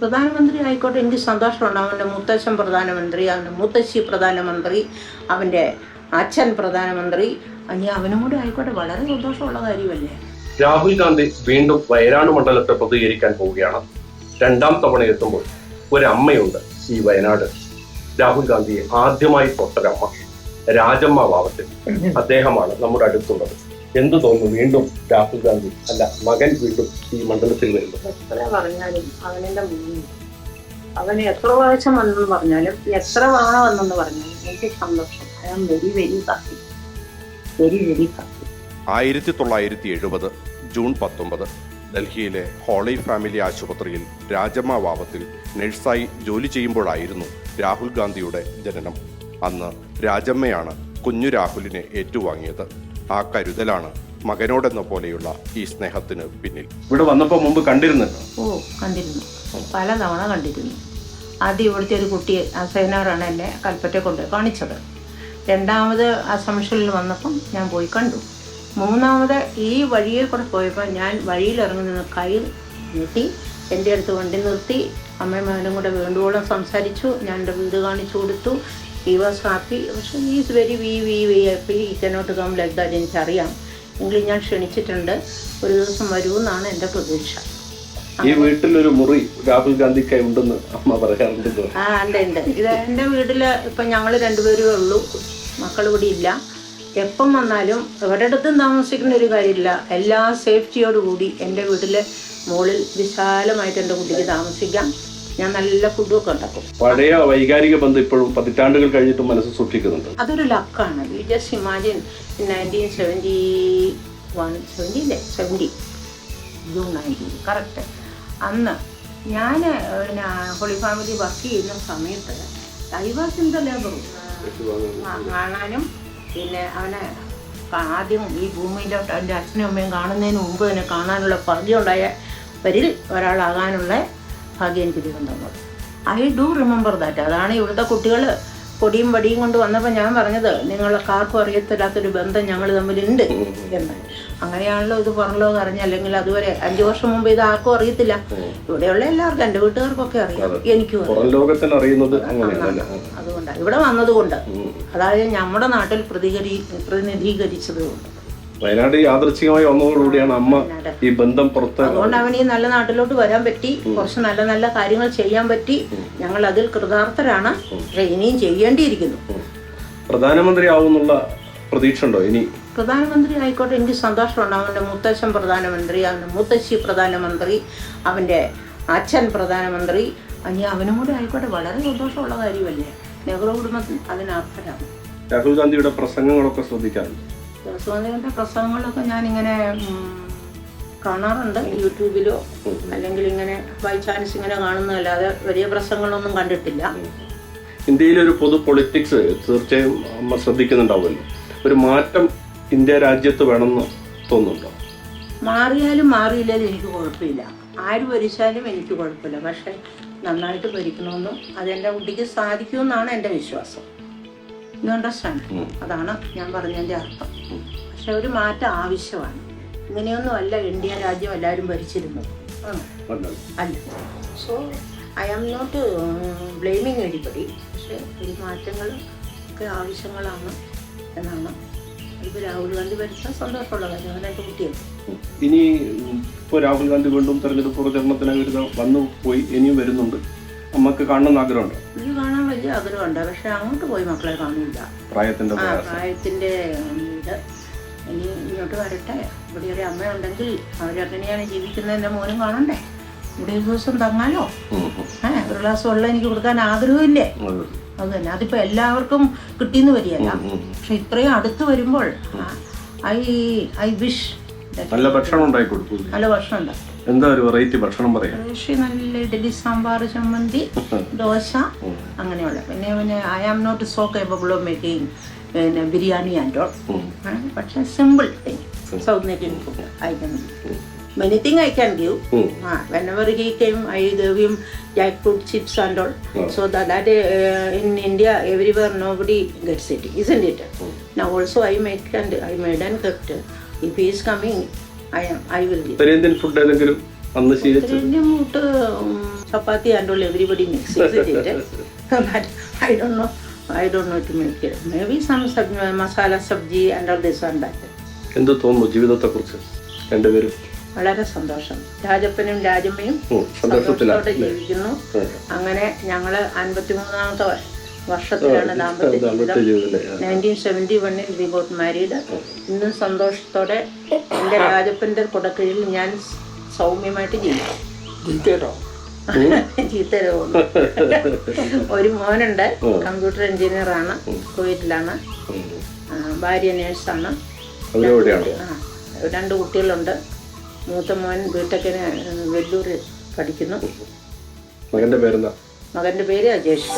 പ്രധാനമന്ത്രി ആയിക്കോട്ടെ എനിക്ക് സന്തോഷമുണ്ട്. അവന്റെ മുത്തച്ഛൻ പ്രധാനമന്ത്രി അവന്റെ മുത്തശ്ശി പ്രധാനമന്ത്രി അവന്റെ അച്ഛൻ പ്രധാനമന്ത്രി. ഇനി അവനും കൂടി ആയിക്കോട്ടെ വളരെ സന്തോഷമുള്ള കാര്യമല്ലേ? രാഹുൽ ഗാന്ധി വീണ്ടും വയനാട് മണ്ഡലത്തെ പ്രതികരിക്കാൻ പോവുകയാണ്. രണ്ടാം തവണ എത്തുമ്പോൾ ഒരമ്മയുണ്ട് ഈ വയനാട്. രാഹുൽ ഗാന്ധിയെ ആദ്യമായി തൊട്ടൊരമ്മ രാജമ്മ വാവത്തിൽ. അദ്ദേഹമാണ് നമ്മുടെ അടുത്തുള്ളത്. എന്തു തോന്നുന്നു? വീണ്ടും രാഹുൽ ഗാന്ധി അല്ല മകൻ വീണ്ടും ഈ മണ്ഡലത്തിൽ വരുന്നു. എത്ര പറഞ്ഞാലും അവന് എത്ര പ്രാവശ്യം വന്നെന്ന് പറഞ്ഞാലും എത്ര തവണ വന്നെന്ന് പറഞ്ഞാലും എനിക്ക് സന്തോഷം. I am very very happy. Very very happy. ആയിരത്തി തൊള്ളായിരത്തി എഴുപത് ജൂൺ പത്തൊമ്പത് ഡൽഹിയിലെ ഹോളി ഫാമിലി ആശുപത്രിയിൽ രാജമ്മ വാവത്തിൽ നഴ്സായി ജോലി ചെയ്യുമ്പോഴായിരുന്നു രാഹുൽ ഗാന്ധിയുടെ ജനനം. അന്ന് രാജമ്മയാണ് കുഞ്ഞു രാഹുലിനെ ഏറ്റുവാങ്ങിയത്. ആ കരുതലാണ് മകനോടെന്ന പോലെയുള്ള ഈ സ്നേഹത്തിന് പിന്നിൽ. ഇവിടെ വന്നപ്പോ മുമ്പ് കണ്ടിരുന്നല്ലോ? ഓ കണ്ടിരുന്നു. പല തവണ കണ്ടിരുന്നു. ആദ്യം ഇവിടുത്തെ ഒരു കുട്ടി അസൈനാറാണ് എന്നെ കൽപ്പറ്റ കൊണ്ട് കാണിച്ചത്. രണ്ടാമത് അസംഷനിൽ വന്നപ്പം ഞാൻ പോയി കണ്ടു. മൂന്നാമത് ഈ വഴിയിൽ കൂടെ പോയപ്പോൾ ഞാൻ വഴിയിൽ ഇറങ്ങി നിന്ന് കൈ നീട്ടി എന്റെ അടുത്ത് വണ്ടി നിർത്തി അമ്മയും മകനും കൂടെ വേണ്ടുവോളം സംസാരിച്ചു ഞാൻ എന്റെ വീട് കാണിച്ചു കൊടുത്തു ഈ വാസ് ഹാപ്പി പക്ഷേ is very we we we happy he cannot come like that എനിക്കറിയാം. എങ്കിലും ഞാൻ ക്ഷണിച്ചിട്ടുണ്ട്. ഒരു ദിവസം വരുമെന്നാണ് എന്റെ പ്രതീക്ഷ. ഈ വീട്ടിലൊരു മുറി രാഹുൽ ഗാന്ധിക്കായി ഉണ്ടെന്ന് അമ്മ പറയാറുണ്ട്. ആ ഉണ്ട് ഉണ്ട്. ഇത് എന്റെ വീട്ടിൽ ഇപ്പം ഞങ്ങൾ രണ്ടുപേരേ ഉള്ളൂ. മക്കൾ ഇവിടെ ഇല്ല. എപ്പം വന്നാലും ഒരിടത്തും താമസിക്കുന്ന ഒരു കാര്യമില്ല. എല്ലാ സേഫ്റ്റിയോടുകൂടി എന്റെ വീട്ടിൽ മുകളിൽ വിശാലമായിട്ട് എന്റെ കുട്ടിക്ക് താമസിക്കാം. ഞാൻ നല്ല ഫുഡൊക്കെ ഉണ്ടാക്കും. പഴയ വൈകാരിക ബന്ധം ഇപ്പോഴും പതിറ്റാണ്ടുകൾ കഴിഞ്ഞിട്ടും മനസ്സ് സൂക്ഷിക്കുന്നുണ്ട്. അതൊരു ലക്കാണ് you just imagine nineteen seventy one seventy അല്ലേ സെവന്റി ജൂൺ നയന്റീൻ കറക്റ്റ് അന്ന് ഞാൻ പിന്നെ ഹോളി ഫാമിലി വർക്ക് ചെയ്യുന്ന സമയത്ത് I was in the labour കാണാനും പിന്നെ അവനെ ആദ്യം ഈ ഭൂമിയിലോട്ട് എന്റെ അച്ഛനും അമ്മയും കാണുന്നതിന് മുമ്പ് തന്നെ കാണാനുള്ള ഭാഗ്യം ഉണ്ടായവരിൽ ഒരാളാകാനുള്ള ഭാഗ്യം എനിക്ക് ദൈവം തന്നത് ഐ ഡു റിമെമ്പർ ദാറ്റ് അതാണ് ഇവിടുത്തെ കുട്ടികൾ പൊടിയും വടിയും കൊണ്ട് വന്നപ്പോൾ ഞാൻ പറഞ്ഞത് നിങ്ങൾക്ക് ആർക്കും അറിയത്തില്ലാത്തൊരു ബന്ധം ഞങ്ങൾ തമ്മിലുണ്ട്. എന്ന്. അങ്ങനെയാണല്ലോ ഇത് പുറംലോകം അറിഞ്ഞ അല്ലെങ്കിൽ അതുവരെ അഞ്ചു വർഷം മുമ്പ് ഇത് ആർക്കും അറിയത്തില്ല. ഇവിടെയുള്ള എല്ലാവർക്കും എന്റെ വീട്ടുകാർക്കൊക്കെ അറിയാം. എനിക്കും അതുകൊണ്ടാണ് ഇവിടെ വന്നതുകൊണ്ട്. അതായത് നമ്മുടെ നാട്ടിൽ പ്രതികരി പ്രതിനിധീകരിച്ചത് കൊണ്ട് വയനാട് യാദൃച്ഛികമായി വന്നതോടുകൂടിയാണ് അമ്മ ഈ ബന്ധം പുറത്ത് അതുകൊണ്ട് അവന് ഈ നല്ല നാട്ടിലോട്ട് വരാൻ പറ്റി. കുറച്ച് നല്ല നല്ല കാര്യങ്ങൾ ചെയ്യാൻ പറ്റി. ഞങ്ങൾ അതിൽ കൃതാർത്ഥരാണ്. ഇനിയും ചെയ്യേണ്ടിയിരിക്കുന്നു. പ്രധാനമന്ത്രി ആവുന്നുള്ള പ്രതീക്ഷ ഉണ്ടോ ഇനി? പ്രധാനമന്ത്രി ആയിക്കോട്ടെ എനിക്ക് സന്തോഷമുണ്ട്. അവന്റെ മുത്തച്ഛൻ പ്രധാനമന്ത്രി അവന്റെ മുത്തശ്ശി പ്രധാനമന്ത്രി അവന്റെ അച്ഛൻ പ്രധാനമന്ത്രി. ഇനി അവനും കൂടെ ആയിക്കോട്ടെ വളരെ സന്തോഷമുള്ള കാര്യമല്ലേ? നെഹ്റു കുടുംബത്തിന് അതിനർത്ഥരാണ് രാഹുൽ ഗാന്ധിയുടെ പ്രസംഗങ്ങളൊക്കെ ശ്രദ്ധിക്കാറുണ്ട്. സുഗന്ധയുടെ പ്രസംഗങ്ങളൊക്കെ ഞാനിങ്ങനെ കാണാറുണ്ട്. യൂട്യൂബിലോ അല്ലെങ്കിൽ ഇങ്ങനെ ബൈ ചാൻസ് ഇങ്ങനെ കാണുന്നതല്ലാതെ വലിയ പ്രസംഗങ്ങളൊന്നും കണ്ടിട്ടില്ല. ഇന്ത്യയിലെ ഒരു പൊതു പൊളിറ്റിക്സ് തീർച്ചയായും അമ്മ ശ്രദ്ധിക്കുന്നുണ്ടാവുമല്ലോ. ഒരു മാറ്റം ഇന്ത്യ രാജ്യത്ത് വേണമെന്ന് തോന്നുന്നുണ്ടോ? മാറിയാലും മാറിയില്ലാലും എനിക്ക് കുഴപ്പമില്ല. ആര് ഭരിച്ചാലും എനിക്ക് കുഴപ്പമില്ല. പക്ഷെ നന്നായിട്ട് ഭരിക്കണമെന്നും അതെന്റെ കുട്ടിക്ക് സാധിക്കുമെന്നാണ് എന്റെ വിശ്വാസം. യു അണ്ടർസ്റ്റാൻഡ് അതാണ് ഞാൻ പറഞ്ഞതിന്റെ അർത്ഥം. പക്ഷെ ഒരു മാറ്റം ആവശ്യമാണ്. ഇങ്ങനെയൊന്നുമല്ല ഇന്ത്യ രാജ്യം എല്ലാവരും ഭരിച്ചിരുന്നത്. ആണോ? അല്ല. So I am not blaming anybody പക്ഷേ ഒരു മാറ്റങ്ങൾ ഒക്കെ ആവശ്യങ്ങളാണ് എന്നാണ്. ഇപ്പോൾ രാഹുൽ ഗാന്ധി ഭരിച്ചാൽ സന്തോഷമുള്ള കാര്യം. അങ്ങനെ എന്റെ കുട്ടികൾ ഇനി ഇപ്പോൾ രാഹുൽ ഗാന്ധി വീണ്ടും തെരഞ്ഞെടുപ്പ് പ്രചരണത്തിനായി വരുന്ന വന്നു പോയി ഇനിയും വരുന്നുണ്ട്. അമ്മയ്ക്ക് കാണണമെന്ന് ആഗ്രഹമുണ്ട്. വലിയ ആഗ്രഹമുണ്ട്. പക്ഷെ അങ്ങോട്ട് പോയി മക്കളെ കാണില്ല പ്രായത്തിന്റെ ആ പ്രായത്തിന്റെ ഇത് ഇനി ഇങ്ങോട്ട് വരട്ടെ. ഇവിടെ ഒരു അമ്മയുണ്ടെങ്കിൽ അവരങ്ങനെയാണ് ജീവിക്കുന്നത് എന്റെ മോനും കാണണ്ടേ? ഇവിടെ ഒരു ദിവസം തന്നാലോ ഏഹ് ഒരു ഗ്ലാസ് വെള്ളം എനിക്ക് കൊടുക്കാൻ ആഗ്രഹമില്ലേ? അത് തന്നെ. അതിപ്പോ എല്ലാവർക്കും കിട്ടിയെന്ന് വരികയല്ല. പക്ഷെ ഇത്രയും അടുത്ത് വരുമ്പോൾ ഐ ഐ വിഷ് നല്ല ഭക്ഷണം ഉണ്ടാക്കി കൊടുത്തു നല്ല ഭക്ഷണം എന്താ ഒരു വെറൈറ്റി ഭക്ഷണം പറയാം? നല്ല ഇഡലി സാമ്പാർ ചമ്മന്തി ദോശ അങ്ങനെയുള്ള. പിന്നെ പിന്നെ I am not so capable of making പിന്നെ ബിരിയാണി ആൻഡ് ഓൾ പക്ഷെ simple thing South Indian food I can many thing I can give came i gave him jackfruit chips and all. so that, that uh, in india everywhere nobody gets it it i make I i and and kept if he coming i am i will give ഉത്തരേന്ത്യൻ food ഏതെങ്കിലും അന്ന് ശീലിച്ച് ഉത്തരേന്ത്യൻ food chapati and all everybody mixes it. but I don't know. I don't know to make it. Maybe some sub, masala sabji and all this and that. എന്ത് തോന്നുന്നു ജീവിതത്തെ കുറിച്ച് രണ്ടുപേരും വളരെ സന്തോഷം രാജപ്പനും രാജമ്മയും സന്തോഷത്തോടെ ജീവിക്കുന്നു അങ്ങനെ ഞങ്ങൾ അൻപത്തിമൂന്നാമത്തെ വർഷത്തിലാണ് ദാമ്പത്യ ജീവിതം? നയന്റീൻ സെവന്റി വണ്ണിൽ വി ഗോട്ട് മാരീഡ് ഇന്നും സന്തോഷത്തോടെ എന്റെ രാജപ്പന്റെ കുടക്കീഴിൽ ഞാൻ സൗമ്യമായിട്ട് ജീവിക്കും ചീത്തരോ ഒരു മോനുണ്ട് കമ്പ്യൂട്ടർ എഞ്ചിനീയർ ആണ് കുവൈറ്റിലാണ്. ഭാര്യ നേഴ്സാണ്. രണ്ട് കുട്ടികളുണ്ട്. മൂത്ത മോൻ ബിടെക്കിന് വെല്ലൂർ പഠിക്കുന്നു. മകന്റെ പേരെന്താ? മകന്റെ പേര് അജേഷ്